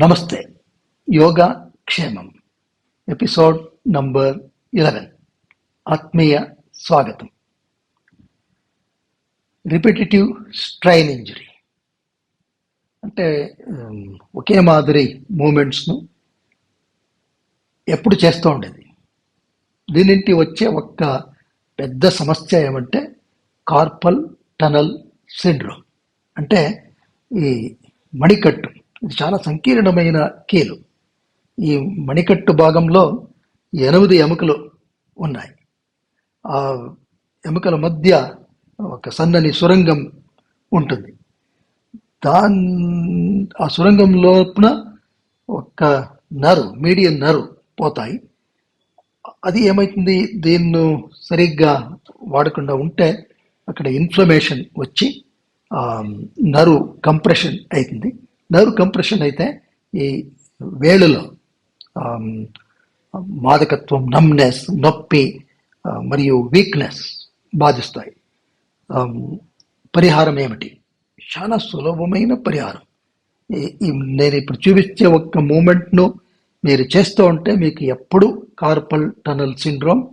నమస్తే. యోగా క్షేమం. Episode number eleven. ఆత్మీయ స్వాగతం. Repetitive strain injury. అంటే ఒకే మాదిరి మూమెంట్స్ను ఎప్పుడు చేస్తూ ఉండేది. దీనింటి వచ్చే ఒక్క పెద్ద సమస్య ఏమంటే కార్పల్ టనల్ సిండ్రోమ్. అంటే ఈ మణికట్టు. ఇది చాలా సంకీర్ణమైన కీలు. ఈ మణికట్టు భాగంలో ఎనిమిది ఎముకలు ఉన్నాయి. ఆ ఎముకల మధ్య ఒక సన్నని సురంగం ఉంటుంది. దాన్ ఆ సురంగం లోపున ఒక నరు మీడియం నరు పోతాయి. అది ఏమవుతుంది దీన్ని సరిగ్గా వాడకుండా ఉంటే అక్కడ ఇన్ఫ్లమేషన్ వచ్చి ఆ, నరు కంప్రెషన్ అవుతుంది నరు కంప్రెషన్ అయితే ఈ వేళ్ళలో మాదకత్వం నమ్నెస్ నొప్పి మరియు వీక్నెస్ బాధిస్తాయి. పరిహారం ఏమిటి? చాలా సులభమైన పరిహారం. ఈ- నేను ఇప్పుడు చూపించే ఒక్క మూమెంట్ను మీరు చేస్తూ ఉంటే మీకు ఎప్పుడు కార్పల్ టనల్ సిండ్రోమ్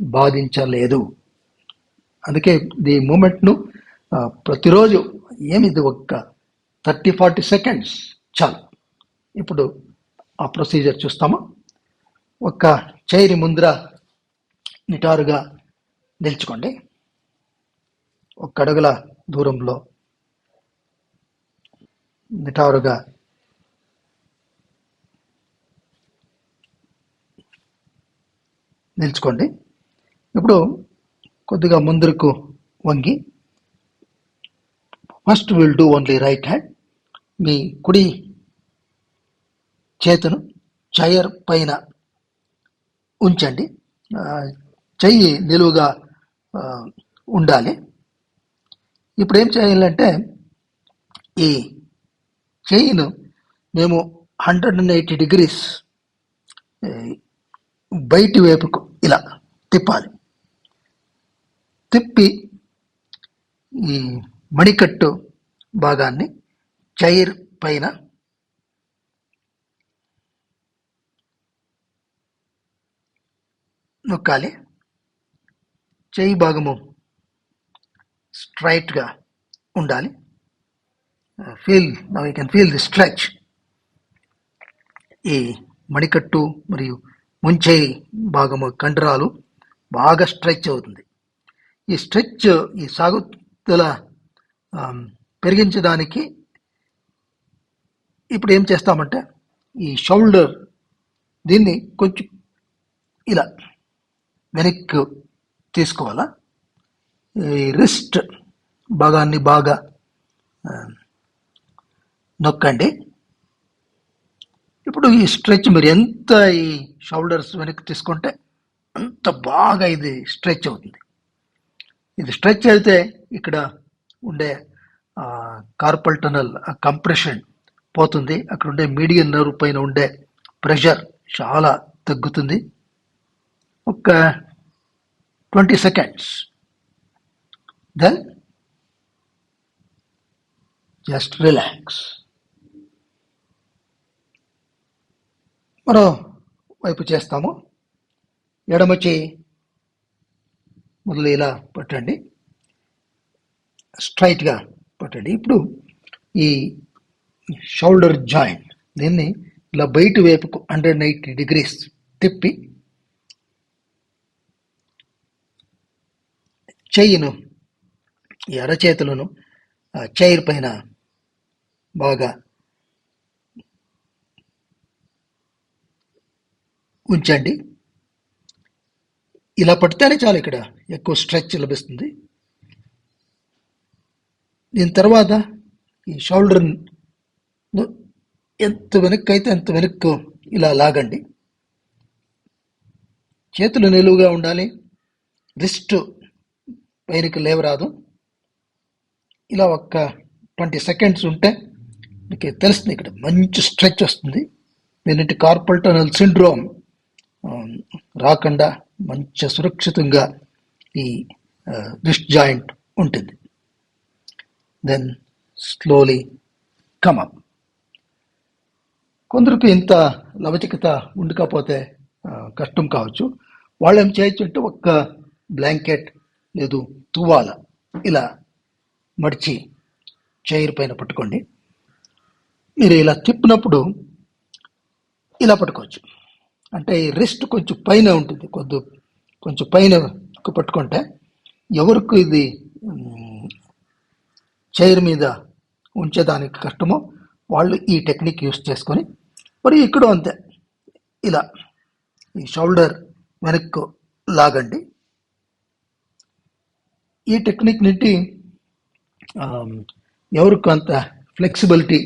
బాధించలేదు. అందుకే ఈ మూమెంట్ను ప్రతిరోజు ఏమిది ఒక్క థర్టీ ఫార్టీ సెకండ్స్ చాలు. ఇప్పుడు ఆ ప్రొసీజర్ చూస్తామా? ఒక చైరి ముందర నిటారుగా నిల్చుకోండి. ఒక అడుగుల దూరంలో నిటారుగా నిల్చుకోండి. ఇప్పుడు కొద్దిగా ముందరకు వంగి first will do only right hand మీ కుడి చేతును చైర్ పైన ఉంచండి. చెయ్యి నిలువుగా ఉండాలి. ఇప్పుడు ఏం చేయాలంటే ఈ చెయ్యిను మేము హండ్రెడ్ అండ్ ఎయిటీ డిగ్రీస్ బయటి వైపుకు ఇలా తిప్పాలి. తిప్పి ఈ మణికట్టు భాగాన్ని చైర్ పైన నొక్కాలి. చేయి భాగము స్ట్రైట్గా ఉండాలి. Feel now you can feel the stretch ఈ మణికట్టు మరియు ముంచేయి భాగము కండరాలు బాగా స్ట్రెచ్ అవుతుంది. ఈ స్ట్రెచ్ ఈ సాగుదల పెరిగించడానికి ఇప్పుడు ఏం చేస్తామంటే ఈ షోల్డర్ దీన్ని కొంచెం ఇలా వెనక్కి తీసుకోవాలా. ఈ రిస్ట్ భాగాన్ని బాగా నొక్కండి. ఇప్పుడు ఈ స్ట్రెచ్ మీరు ఎంత ఈ షోల్డర్స్ వెనక్కి తీసుకుంటే అంత బాగా ఇది స్ట్రెచ్ అవుతుంది. ఇది స్ట్రెచ్ అయితే ఇక్కడ ఉండే కార్పల్ టనల్ కంప్రెషన్ పోతుంది. అక్కడ ఉండే మీడియం నర్వ్ పైన ఉండే ప్రెషర్ చాలా తగ్గుతుంది. ఒక twenty seconds then just relax మరో వైపు చేస్తాము. ఎడమ మొదలు ఇలా పట్టండి. స్ట్రైట్గా పట్టండి ఇప్పుడు ఈ షోల్డర్ జాయింట్ దీన్ని ఇలా బయట వైపుకు హండ్రెడ్ నైంటీ డిగ్రీస్ తిప్పి చెయ్యిను ఈ అరచేతులను ఆ చైర్ పైన బాగా ఉంచండి. ఇలా పడితేనే చాలు ఇక్కడ ఎక్కువ స్ట్రెచ్ లభిస్తుంది. దీని తర్వాత ఈ షోల్డర్ ఎంత వెనక్కి అయితే అంత వెనక్కు ఇలా లాగండి. చేతులు నిలువుగా ఉండాలి. రిస్ట్ పైనకి లేవరాదు. ఇలా ఒక్క ట్వంటీ సెకండ్స్ ఉంటే మీకు తెలుస్తుంది ఇక్కడ మంచి స్ట్రెచ్ వస్తుంది. దీనింటి కార్పల్ టనల్ సిండ్రోమ్ రాకుండా మంచి సురక్షితంగా ఈ రిస్ట్ జాయింట్ ఉంటుంది. దెన్ స్లోలీ కమప్ కొందరికి ఇంత లవచికత ఉండకపోతే కష్టం కావచ్చు. వాళ్ళు ఏం చేయొచ్చు అంటే ఒక్క బ్లాంకెట్ లేదు తువ్వాల ఇలా మడిచి చైర్ పైన పట్టుకోండి. మీరు ఇలా తిప్పినప్పుడు ఇలా పట్టుకోవచ్చు. అంటే ఈ రిస్ట్ కొంచెం పైన ఉంటుంది. కొద్ది కొంచెం పైన పట్టుకుంటే ఎవరికి ఇది చైర్ మీద ఉంచేదానికి కష్టమో. వాళ్ళు ఈ టెక్నిక్ యూస్ చేసుకొని మరి ఇక్కడ అంతే. ఇలా ఈ షోల్డర్ వెనక్కు లాగండి. ఈ టెక్నిక్ నుండి ఎవరికి అంత ఫ్లెక్సిబిలిటీ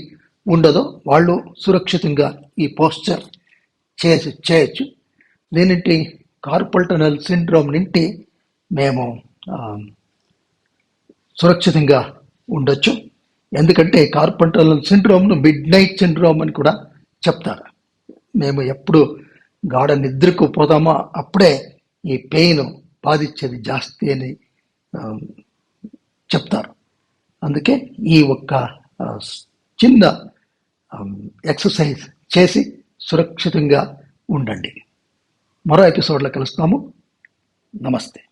ఉండదో వాళ్ళు సురక్షితంగా ఈ పోస్చర్ చేసి చేయొచ్చు. దీనింటి కార్పల్ టనల్ సిండ్రోమ్ నుండి మేము సురక్షితంగా ఉండొచ్చు. ఎందుకంటే కార్పల్ సిండ్రోమ్ను మిడ్ నైట్ సిండ్రోమ్ అని కూడా చెప్తారు. మేము ఎప్పుడు గాఢ నిద్రకు పోతామో అప్పుడే ఈ పెయిన్ బాధించేది జాస్తి అని చెప్తారు. అందుకే ఈ ఒక్క చిన్న ఎక్సర్సైజ్ చేసి సురక్షితంగా ఉండండి. మరో ఎపిసోడ్లో కలుస్తాము. నమస్తే.